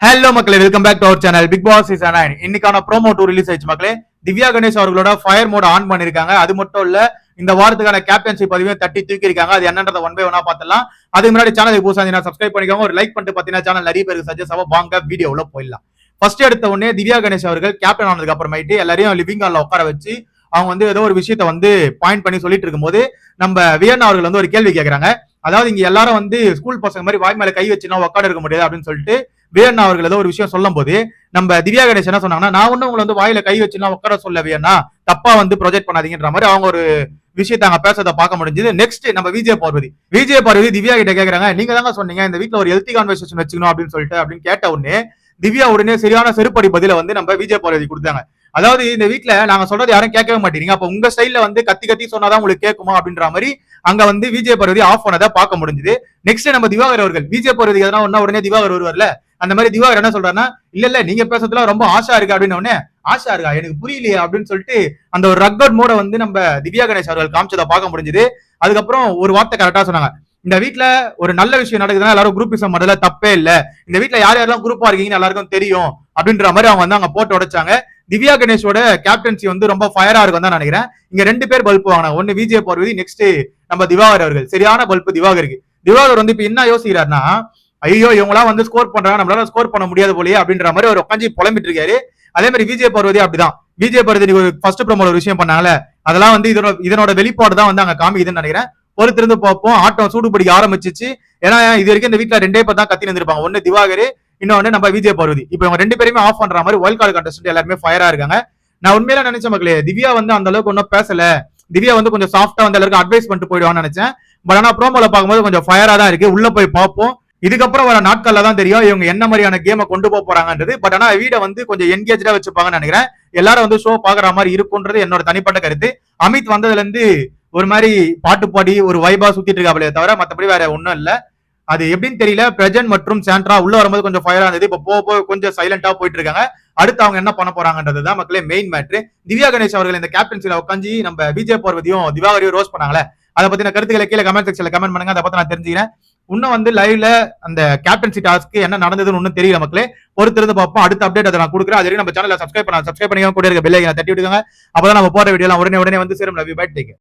Hello மக்களே welcome back to our channel Bigg Boss is and இன்னைக்கான promo two release ஆயிடுச்சு மக்களே. திவ்யா கணேஷ் அவர்களோட ஃபயர் மோட் ஆன் பண்ணிருக்காங்க. அது மட்டும் இல்ல இந்த வாரத்துக்கான கேப்டன்ஷிப் பதிவையும் தட்டி தூக்கி இருக்காங்க அது என்னன்றத ஒன் பை ஒன்னா பார்த்தலாம் அதுக்கு முன்னாடி சேனலுக்கு புதுசாக சப்ஸ்கிரைப் பண்ணிக்கோங்க. ஒரு லைக் பண்ணிட்டு பார்த்தீங்கன்னா சேனல் நிறைய பேருக்கு சஜஸ்ட் ஆகும். வாங்க வீடியோல போயிடலாம். ஃபர்ஸ்ட் எடுத்த உடனே திவ்யா கணேஷ் அவர்கள் கேப்டன் ஆனதுக்கு அப்புறமேட்டு எல்லாரையும் லிவிங் ஹாலில் உட்கார வச்சு அவங்க வந்து ஏதோ ஒரு விஷயத்த வந்து பாயிண்ட் பண்ணி சொல்லிட்டு இருக்கும்போது நம்ம வியன் அவர்கள் வந்து ஒரு கேள்வி கேட்கறாங்க அதாவது இங்க எல்லாரும் வந்து ஸ்கூல் பசங்க மாதிரி வாய் மேல கை வச்சுன்னா உட்கார இருக்க முடியாது அப்படின்னு சொல்லிட்டு வியன்னா அவர்கள் ஏதோ ஒரு விஷயம் சொல்லும் போது நம்ம திவ்யா கணேஷ் என்ன சொன்னாங்கன்னா நான் ஒன்னும் உங்களை வந்து வாயில கை வச்சுலாம் உட்கார சொல்ல வேணா தப்பா வந்து ப்ரொஜெக்ட் பண்ணாதீங்கன்ற மாதிரி அவங்க ஒரு விஷயத்தை அங்க பேசுறத பார்க்க முடிஞ்சது. நெக்ஸ்ட் நம்ம விஜய பார்வதி. விஜய பார்வதி திவ்யா கிட்ட கேக்குறாங்க நீங்க தாங்க சொன்னீங்க இந்த வீட்டுல ஒரு ஹெல்த்தி கான்வர்சேஷன் வச்சுக்கணும் அப்படின்னு சொல்லிட்டு அப்படின்னு கேட்ட உடனே திவ்யா உடனே சரியான செருப்படி பதில வந்து நம்ம விஜய பார்வதி கொடுத்தாங்க. அதாவது இந்த வீட்டுல நாங்க சொல்றது யாரும் கேட்கவே மாட்டீங்க. அப்ப உங்க ஸ்டைல்ல வந்து கத்தி கத்தி சொன்னாதான் உங்களுக்கு கேட்குமா அப்படின்ற மாதிரி அங்க வந்து விஜய பார்வதி ஆஃப் பண்ணதை பார்க்க முடிஞ்சது. நெக்ஸ்ட் நம்ம திவாகர் அவர்கள். விஜய பார்வதி எதனா ஒன்னா உடனே திவாகர் வருவார்ல? அந்த மாதிரி திவாகர் என்ன சொல்றாருன்னா இல்ல இல்ல நீங்க பேசுறதுல ரொம்ப ஆஷா இருக்கு அப்படின்னு உடனே ஆஷா இருக்கா? எனக்கு புரியலையே அப்படின்னு சொல்லிட்டு அந்த ஒரு ரக்கட் மோட வந்து நம்ம திவ்யா கணேஷ் அவர்கள் காமிச்சதை பார்க்க முடிஞ்சது. அதுக்கப்புறம் ஒரு வார்த்தை கரெக்டா சொன்னாங்க. இந்த வீட்ல ஒரு நல்ல விஷயம் நடக்குதுன்னா எல்லாரும் குரூப்பிசம் முதல்ல தப்பே இல்ல. இந்த வீட்டுல யார் யாரெல்லாம் குரூப்பா இருக்கீங்கன்னு எல்லாருக்கும் தெரியும் அப்படின்ற மாதிரி அவங்க வந்து அங்க போட்டு உடைச்சாங்க. திவ்யா கணேஷோட கேப்டன்சி வந்து ரொம்ப ஃபயரா இருக்கும் தான் நினைக்கிறேன். இங்க ரெண்டு பேர் பல்ப் வாங்கினாங்க. ஒன்னு விஜய் பார்வதி நெக்ஸ்ட் நம்ம திவாகர் அவர்கள். சரியான பல்ப் திவாகருக்கு. திவாகர் வந்து இப்ப என்ன யோசிக்கிறாருன்னா ஐயோ இவங்களா வந்து ஸ்கோர் பண்றாங்க நம்மளால ஸ்கோர் பண்ண முடியாது போலயே அப்படின்ற மாதிரி அவர் உட்காந்து புலம்பிட்டு இருக்காரு. அதே மாதிரி விஜய் பர்வதி அப்படிதான். விஜய் பர்வதி ஒரு ஃபர்ஸ்ட் ப்ரோமோல ஒரு விஷயம் பண்ணாங்கல்ல அதெல்லாம் வந்து இதனோட இதனோட வெளிப்பாடு தான் வந்து அங்க காமிக்குதுன்னு நினைக்கிறேன். பொறுத்திருந்து பார்ப்போம். ஆட்டம் சூடு பிடிக்க ஆரம்பிச்சிச்சு. ஏன்னா இது வரைக்கும் இந்த வீட்டுல ரெண்டே பேர் தான் கத்தி இருந்திருப்பாங்க. ஒன்னு திவாகர் இன்னொன்னு நம்ம விஜய் பர்வதி. இப்போ இவங்க ரெண்டு பேருமே ஆஃப் பண்ற மாதிரி வைல்ட் கார்டு கண்டஸ்டன்ட் எல்லாருமே ஃபயரா இருக்காங்க. நான் உண்மையில நினைச்ச மக்களே திவ்யா வந்து அந்த அளவுக்கு ஒன்றும் பேசல. திவ்யா வந்து கொஞ்சம் சாஃப்டா வந்து எல்லாருக்கும் அட்வைஸ் பண்ணிட்டு போயிடுவான்னு நினைச்சேன். பட் ஆனா ப்ரோமோல பார்க்கும்போது கொஞ்சம் ஃபயரா தான் இருக்கு. உள்ள போய் பார்ப்போம். இதுக்கப்புறம் வர நாட்கள்ல தான் தெரியும். இவங்க என்ன மாதிரியான கேமை கொண்டு போக போறாங்கன்றது. பட் ஆனா வீடை வந்து கொஞ்சம் என்கேஜா வச்சுப்பாங்கன்னு நினைக்கிறேன். எல்லாரும் வந்து ஷோ பாக்குற மாதிரி இருக்கும்ன்றது என்னோட தனிப்பட்ட கருத்து. அமித் வந்ததுல இருந்து ஒரு மாதிரி பாட்டு பாடி ஒரு வைபா சுத்திட்டு இருக்காங்களே தவிர மத்தபடி வேற ஒண்ணும் இல்ல. அது எப்படின்னு தெரியல. பிரஜன் மற்றும் சாண்ட்ரா உள்ள வரும்போது கொஞ்சம் ஃபயரா இருந்தது. இப்போ போக போக கொஞ்சம் சைலண்டா போயிட்டு இருக்காங்க. அடுத்து அவங்க என்ன பண்ண போறாங்கன்றது தான் மக்களே மெயின் மேட்ரு திவ்யா கணேஷ் அவர்கள் இந்த கேப்டன்சில உட்காந்து நம்ம விஜய் பார்வதியும் திவாகரியும் ரோஸ் பண்ணாங்களே. அதை பத்தின கருத்துக்களை கீழே கமெண்ட் செக்ஷன்ல கமெண்ட் பண்ணுங்க. அதை பத்தி நான் தெரிஞ்சுக்கிறேன். இன்னும் வந்து லைவ்ல அந்த கேப்டன்சி டாஸ்க்கு என்ன நடந்ததுன்னு ஒன்றும் தெரியல மக்களே. பொறுத்திருந்து பார்ப்போம். அடுத்த அப்டேட் அதை நான் கொடுக்குறேன். அது நம்ம சேனலில் சப்ஸ்கிரைப் பண்ண சப்ஸ்கிரைப் பண்ணிக்கோங்க. கூட இருக்க பெல்லை தட்டி விடுங்க அப்பதான் நம்ம போற வீடியோலாம் உடனே உடனே வந்து சேரும். Love you bye take